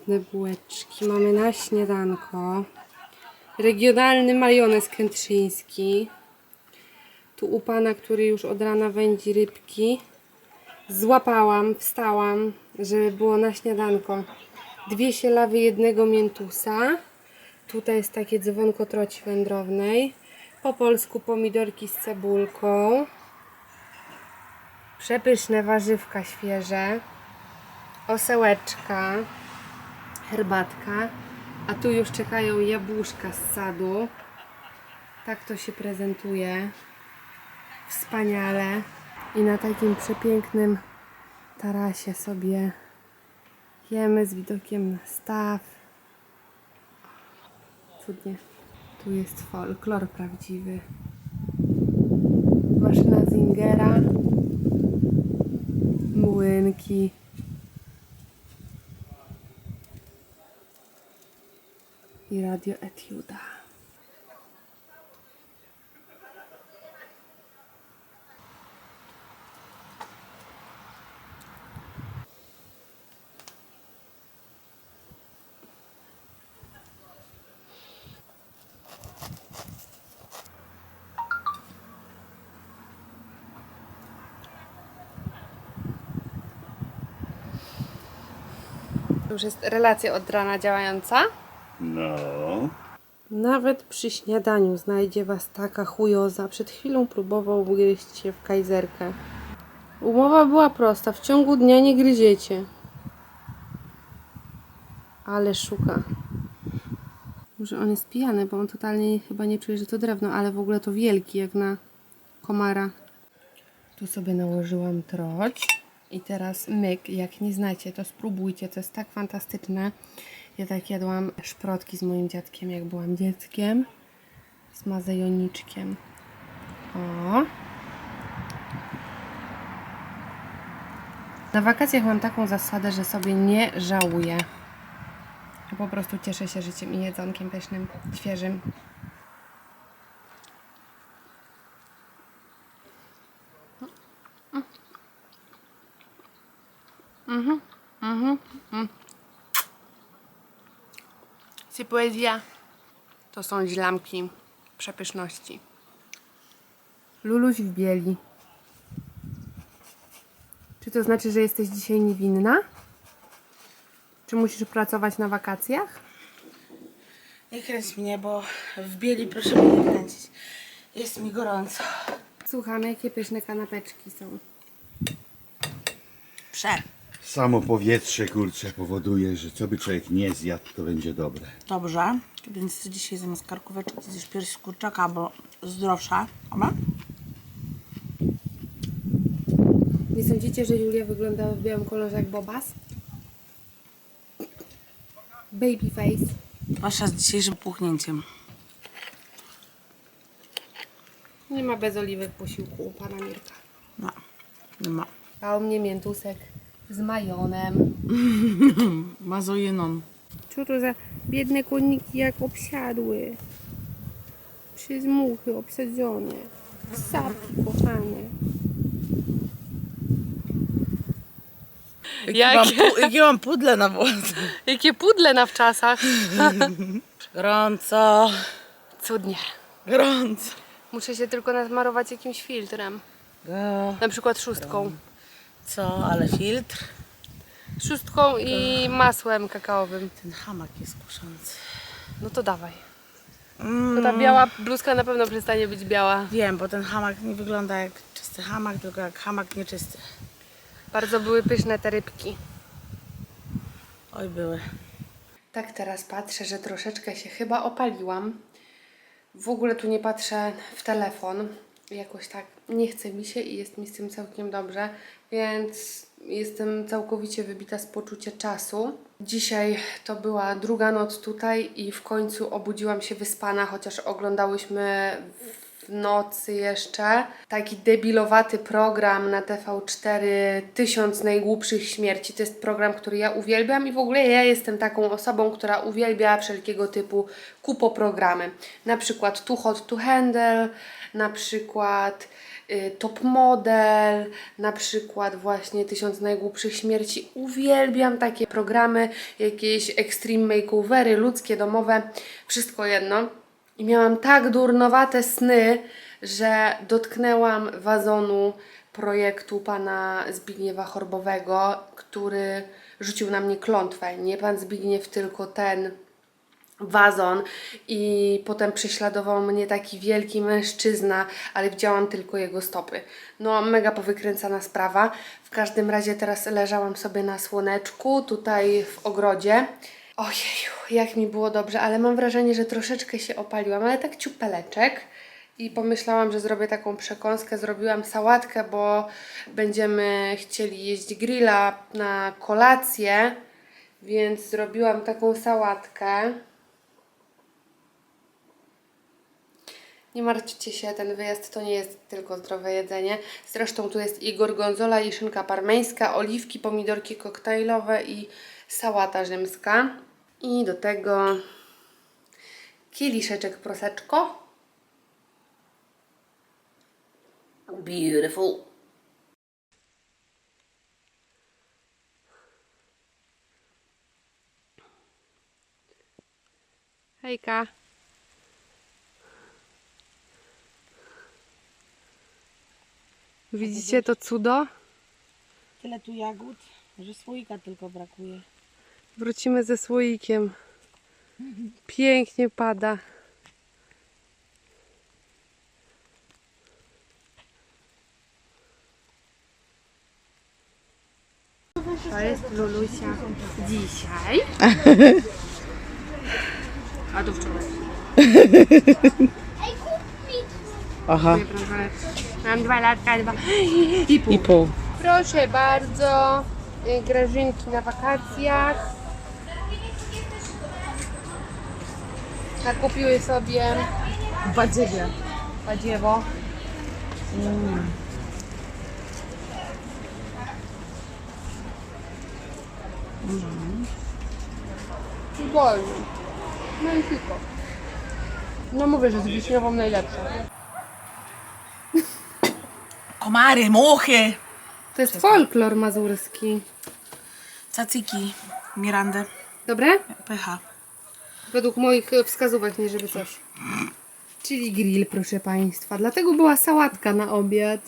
cudne bułeczki mamy na śniadanko. Regionalny majonez kętrzyński. Tu u pana, który już od rana wędzi rybki. Złapałam, wstałam, żeby było na śniadanko. Dwie sielawy jednego miętusa. Tutaj jest takie dzwonko troci wędrownej. Po polsku pomidorki z cebulką. Przepyszne warzywka świeże. Osełeczka. Herbatka. A tu już czekają jabłuszka z sadu. Tak to się prezentuje. Wspaniale. I na takim przepięknym tarasie sobie jemy z widokiem na staw. Cudnie. Tu jest folklor prawdziwy. Maszyna Zingera. Młynki. I radio Etiuda. Już jest relacja od rana działająca. No. Nawet przy śniadaniu znajdzie was taka chujoza. Przed chwilą próbował ugryźć się w kajzerkę. Umowa była prosta. W ciągu dnia nie gryziecie. Ale szuka. Może on jest pijany, bo on totalnie chyba nie czuje, że to drewno, ale w ogóle to wielki, jak na komara. Tu sobie nałożyłam troć. I teraz myk. Jak nie znacie, to spróbujcie. To jest tak fantastyczne. Ja tak jadłam szprotki z moim dziadkiem, jak byłam dzieckiem. Z mazejoniczkiem. O. Na wakacjach mam taką zasadę, że sobie nie żałuję. Ja po prostu cieszę się życiem i jedzonkiem pysznym, świeżym. Si poezja. To są źlamki przepyszności. Luluś w bieli. Czy to znaczy, że jesteś dzisiaj niewinna? Czy musisz pracować na wakacjach? Nie kręć mnie, bo w bieli proszę mnie nie kręcić. Jest mi gorąco. Słuchamy, jakie pyszne kanapeczki są. Prze. Samo powietrze, kurczę, powoduje, że co by człowiek nie zjadł, to będzie dobre. Dobrze. Więc ty dzisiaj zamiast karkóweczki zjesz pierś kurczaka, bo zdrowsza. Oba? Nie sądzicie, że Julia wyglądała w białym kolorze jak Bobas? Baby face. Wasza z dzisiejszym puchnięciem. Nie ma bez oliwek posiłku u pana Mirka. No. Nie ma. A u mnie miętusek z majonem. Mazojenon. Co to za biedne koniki jak obsiadły? Przez muchy obsadzone. Sapki kochane. Jakie, mam, pu- jakie mam pudle na włosach. Jakie pudle na wczasach. Gorąco. Cudnie. Gorąco. Muszę się tylko nasmarować jakimś filtrem. Go. Na przykład szóstką. Co, ale filtr? Szóstką i masłem kakaowym. Ten hamak jest kuszący. No to dawaj. Mm, ta biała bluzka na pewno przestanie być biała. Wiem, bo ten hamak nie wygląda jak czysty hamak, tylko jak hamak nieczysty. Bardzo były pyszne te rybki. Oj, były. Tak teraz patrzę, że troszeczkę się chyba opaliłam. W ogóle tu nie patrzę w telefon. Jakoś tak nie chce mi się i jest mi z tym całkiem dobrze, więc jestem całkowicie wybita z poczucia czasu. Dzisiaj to była druga noc tutaj i w końcu obudziłam się wyspana, chociaż oglądałyśmy w nocy jeszcze taki debilowaty program na TV4 Tysiąc najgłupszych śmierci. To jest program, który ja uwielbiam i w ogóle ja jestem taką osobą, która uwielbia wszelkiego typu kupo programy. Na przykład Too Hot to Handle, na przykład y, Top Model, na przykład właśnie Tysiąc Najgłupszych Śmierci. Uwielbiam takie programy, jakieś extreme makeovery, ludzkie, domowe, wszystko jedno. I miałam tak durnowate sny, że dotknęłam wazonu projektu pana Zbigniewa Chorbowego, który rzucił na mnie klątwę. Nie pan Zbigniew, tylko ten wazon i potem prześladował mnie taki wielki mężczyzna, ale widziałam tylko jego stopy. No, mega powykręcana sprawa. W każdym razie teraz leżałam sobie na słoneczku, tutaj w ogrodzie. Ojeju, jak mi było dobrze, ale mam wrażenie, że troszeczkę się opaliłam, ale tak ciupeleczek. I pomyślałam, że zrobię taką przekąskę. Zrobiłam sałatkę, bo będziemy chcieli jeść grilla na kolację, więc zrobiłam taką sałatkę. Nie martwcie się, ten wyjazd to nie jest tylko zdrowe jedzenie. Zresztą tu jest i gorgonzola, i szynka parmeńska, oliwki, pomidorki koktajlowe i sałata rzymska. I do tego kieliszeczek proseczko. Beautiful. Hejka. Widzicie to cudo? Tyle tu jagód, że słoika tylko brakuje. Wrócimy ze słoikiem. Pięknie pada. To jest Lulusia dzisiaj. A to wczoraj. Aha, Mam dwa latka, dwa i pół. i pół. Proszę bardzo, y, grażynki na wakacjach. Nakupiły sobie Badziewie. badziewo. Wolno. No i tylko. No mówię, że z wiśniową najlepsze. Komary, muchy. To jest folklor mazurski. Cacyki. Mirandy. Dobre? Pycha. Według moich wskazówek, nie żeby coś. Czyli grill, proszę Państwa. Dlatego była sałatka na obiad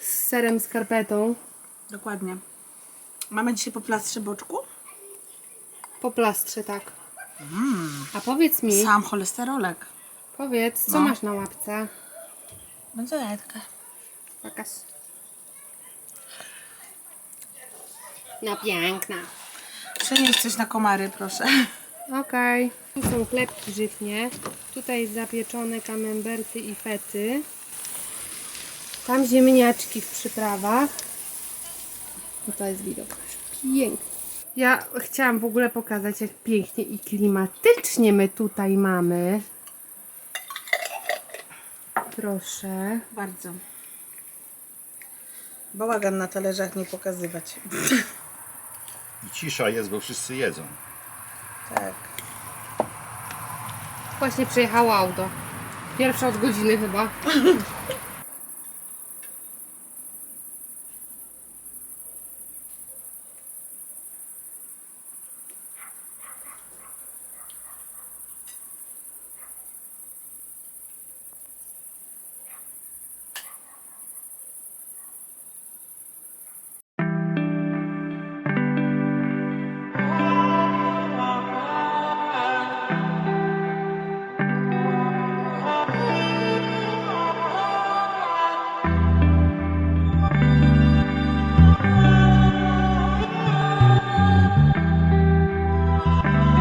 z serem skarpetą. Dokładnie. Mamy dzisiaj po plastrze boczku? Po plastrze, tak. A powiedz mi, Sam cholesterolek. powiedz, co No. masz na łapce? Benzoletka. Pokaż. No piękna. Przenieś coś na komary, proszę. Okej. Tu są chlebki żytnie. Tutaj zapieczone kamemberty i fety. Tam ziemniaczki w przyprawach. No to jest widok. Piękny. Ja chciałam w ogóle pokazać, jak pięknie i klimatycznie my tutaj mamy. Proszę. Bardzo. Bałagan na talerzach nie pokazywać. I cisza jest, bo wszyscy jedzą. Tak. Właśnie przyjechało auto. Pierwsze od godziny chyba.